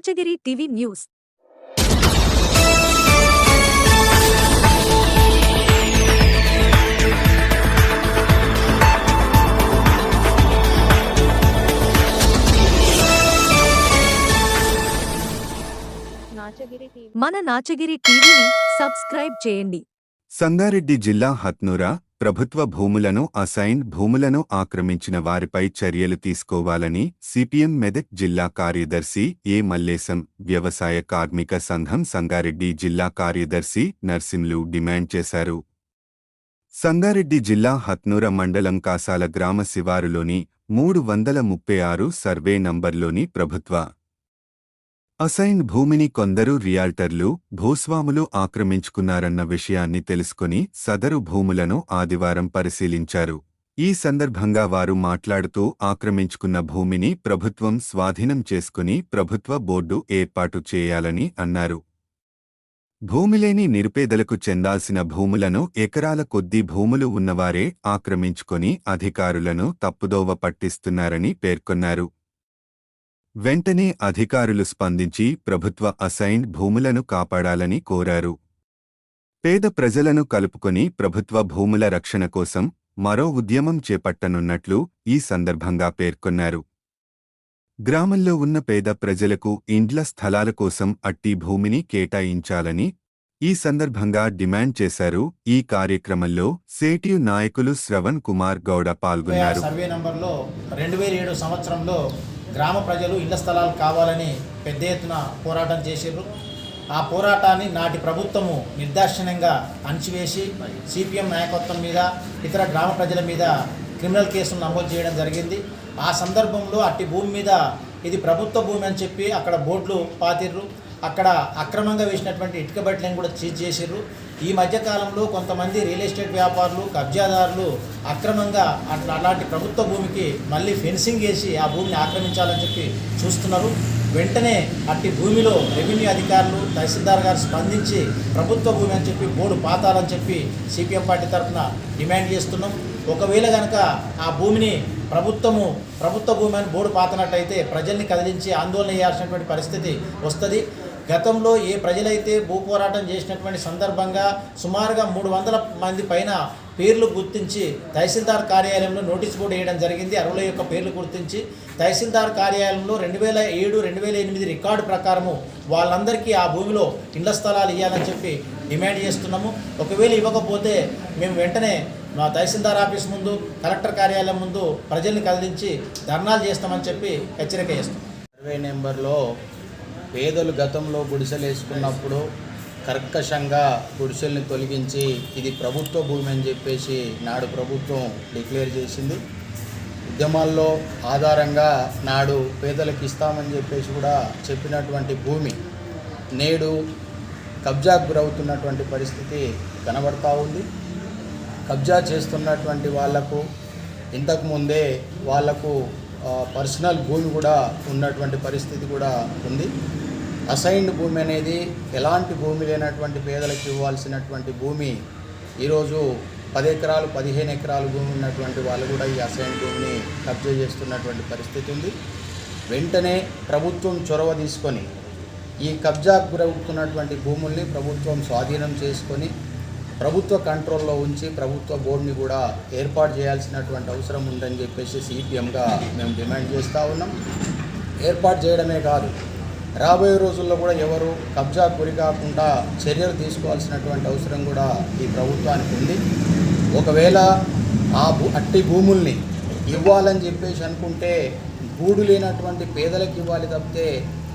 Nachagiri TV news. Nachagiri TV. మన నాచగిరి టీవీని subscribe చేయండి. సంగారెడ్డి జిల్లా హత్నూరా ప్రభుత్వ భూములను అసైన్ భూములను ఆక్రమించిన వారిపై చర్యలు తీసుకోవాలని సిపిఎం మెదక్ జిల్లా కార్యదర్శి ఏ మల్లేశం వ్యవసాయ కార్మిక సంఘం సంగారెడ్డి జిల్లా కార్యదర్శి నర్సింలు డిమాండ్ చేశారు. సంగారెడ్డి జిల్లా హత్నూర మండలం కాసాల గ్రామ శివారులోని మూడు వందల ముప్పై ఆరు సర్వే నంబర్లోని ప్రభుత్వ అసైన్ భూమిని కొందరు రియాల్టర్లు భూస్వాములు ఆక్రమించుకున్నారన్న విషయాన్ని తెలుసుకుని సదరు భూములను ఆదివారం పరిశీలించారు. ఈ సందర్భంగా వారు మాట్లాడుతూ ఆక్రమించుకున్న భూమిని ప్రభుత్వం స్వాధీనం చేసుకుని ప్రభుత్వ బోర్డు ఏర్పాటు చేయాలని అన్నారు. భూమిలేని నిరుపేదలకు చెందాల్సిన భూములను ఎకరాల కొద్దీ భూములు ఉన్నవారే ఆక్రమించుకొని అధికారులను తప్పుదోవ పట్టిస్తున్నారని పేర్కొన్నారు. వెంటనే అధికారులు స్పందించి ప్రభుత్వ అసైన్ భూములను కాపాడాలని కోరారు. పేద ప్రజలను కలుపుకొని ప్రభుత్వ భూముల రక్షణ కోసం మరో ఉద్యమం చేపట్టనున్నట్లు ఈ సందర్భంగా పేర్కొన్నారు. గ్రామంలో ఉన్న పేద ప్రజలకు ఇండ్ల స్థలాల కోసం అట్టి భూమిని కేటాయించాలని ఈ సందర్భంగా డిమాండ్ చేశారు. ఈ కార్యక్రమంలో సేటియు నాయకులు శ్రవణ్ కుమార్ గౌడ పాల్గొన్నారు. సర్వే నంబర్లో రెండు వేల ఏడు సంవత్సరంలో గ్రామ ప్రజలు ఇళ్ళ స్థలాలు కావాలని పెద్ద ఎత్తున పోరాటం చేసిర్రు. ఆ పోరాటాన్ని నాటి ప్రభుత్వము నిర్దాక్షిణ్యంగా అణచివేసి సిపిఎం నాయకత్వం మీద ఇతర గ్రామ ప్రజల మీద క్రిమినల్ కేసులు నమోదు చేయడం జరిగింది. ఆ సందర్భంలో అట్టి భూమి మీద ఇది ప్రభుత్వ భూమి అని చెప్పి అక్కడ బోర్డులు పాతిర్రు. అక్కడ అక్రమంగా వేసినటువంటి ఇటుక బట్టలను కూడా చీజ్ చేసిర్రు. ఈ మధ్యకాలంలో కొంతమంది రియల్ ఎస్టేట్ వ్యాపారులు కబ్జాదారులు అక్రమంగా అట్లా అలాంటి ప్రభుత్వ భూమికి మళ్ళీ ఫెన్సింగ్ వేసి ఆ భూమిని ఆక్రమించాలని చెప్పి చూస్తున్నారు. వెంటనే అట్టి భూమిలో రెవెన్యూ అధికారులు తహసీల్దార్ గారు స్పందించి ప్రభుత్వ భూమి అని చెప్పి బోర్డు పాతాలని చెప్పి సిపిఎం పార్టీ తరఫున డిమాండ్ చేస్తున్నాం. ఒకవేళ కనుక ఆ భూమిని ప్రభుత్వము ప్రభుత్వ భూమి అని బోర్డు పాతనట్టయితే ప్రజల్ని కదిలించి ఆందోళన చేయాల్సినటువంటి పరిస్థితి వస్తుంది. గతంలో ఏ ప్రజలైతే భూ పోరాటం చేసినటువంటి సందర్భంగా సుమారుగా మూడు వందల మంది పైన పేర్లు గుర్తించి తహసీల్దార్ కార్యాలయంలో నోటీస్ బోర్డు వేయడం జరిగింది. అరువుల యొక్క పేర్లు గుర్తించి తహసీల్దార్ కార్యాలయంలో రెండు వేల ఏడు రెండు వేల ఎనిమిది రికార్డు ప్రకారము వాళ్ళందరికీ ఆ భూమిలో ఇళ్ళ స్థలాలు ఇవ్వాలని చెప్పి డిమాండ్ చేస్తున్నాము. ఒకవేళ ఇవ్వకపోతే మేము వెంటనే మా తహసీల్దార్ ఆఫీస్ ముందు కలెక్టర్ కార్యాలయం ముందు ప్రజల్ని కదిలించి ధర్నాలు చేస్తామని చెప్పి హెచ్చరిక చేస్తున్నాం. సర్వే నెంబర్లో పేదలు గతంలో గుడిసెలు వేసుకున్నప్పుడు కర్కశంగా గుడిసెల్ని తొలగించి ఇది ప్రభుత్వ భూమి అని చెప్పేసి నాడు ప్రభుత్వం డిక్లేర్ చేసింది. ఉద్యమాల్లో ఆధారంగా నాడు పేదలకు ఇస్తామని చెప్పేసి కూడా చెప్పినటువంటి భూమి నేడు కబ్జాకు గురవుతున్నటువంటి పరిస్థితి కనబడతా ఉంది. కబ్జా చేస్తున్నటువంటి వాళ్ళకు ఇంతకుముందే వాళ్ళకు పర్సనల్ భూమి కూడా ఉన్నటువంటి పరిస్థితి కూడా ఉంది. అసైన్డ్ భూమి అనేది ఎలాంటి భూమి లేనటువంటి పేదలకు ఇవ్వాల్సినటువంటి భూమి ఈరోజు పది ఎకరాలు పదిహేను ఎకరాలు భూమి ఉన్నటువంటి వాళ్ళు కూడా ఈ అసైన్ భూమిని కబ్జా చేస్తున్నటువంటి పరిస్థితి ఉంది. వెంటనే ప్రభుత్వం చొరవ తీసుకొని ఈ కబ్జాకు గురవుతున్నటువంటి భూముల్ని ప్రభుత్వం స్వాధీనం చేసుకొని ప్రభుత్వ కంట్రోల్లో ఉంచి ప్రభుత్వ బోర్డుని కూడా ఏర్పాటు చేయాల్సినటువంటి అవసరం ఉందని చెప్పేసి సిపిఎంగా మేము డిమాండ్ చేస్తూ ఉన్నాం. ఏర్పాటు చేయడమే కాదు రాబోయే రోజుల్లో కూడా ఎవరు కబ్జా గురి కాకుండా చర్యలు తీసుకోవాల్సినటువంటి అవసరం కూడా ఈ ప్రభుత్వానికి ఉంది. ఒకవేళ ఆ అట్టి భూముల్ని ఇవ్వాలని చెప్పేసి అనుకుంటే గూడు లేనటువంటి పేదలకు ఇవ్వాలి తప్పితే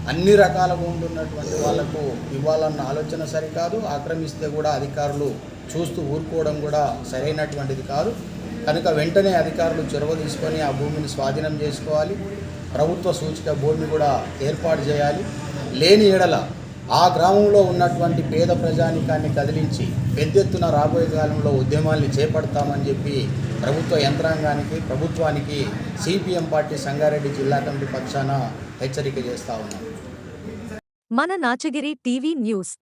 అన్ని రకాల భూములు ఉన్నటువంటి వాళ్ళకు ఇవ్వాలన్న ఆలోచన సరికాదు. ఆక్రమిస్తే కూడా అధికారులు చూస్తూ ఊరుకోవడం కూడా సరైనటువంటిది కాదు. కనుక వెంటనే అధికారులు చొరవ తీసుకొని ఆ భూమిని స్వాధీనం చేసుకోవాలి. ప్రభుత్వ సూచిక భూమిని కూడా ఏర్పాటు చేయాలి. లేని ఎడల ఆ గ్రామంలో ఉన్నటువంటి పేద ప్రజానికాన్ని కదిలించి పెద్ద ఎత్తున రాబోయే కాలంలో ఉద్యమాల్ని చేపడతామని చెప్పి ప్రభుత్వ యంత్రాంగానికి ప్రభుత్వానికి సిపిఎం పార్టీ సంగారెడ్డి జిల్లా కమిటీ పక్షాన హెచ్చరిక చేస్తా ఉన్నాం. మన నాచగిరి టీవీ న్యూస్.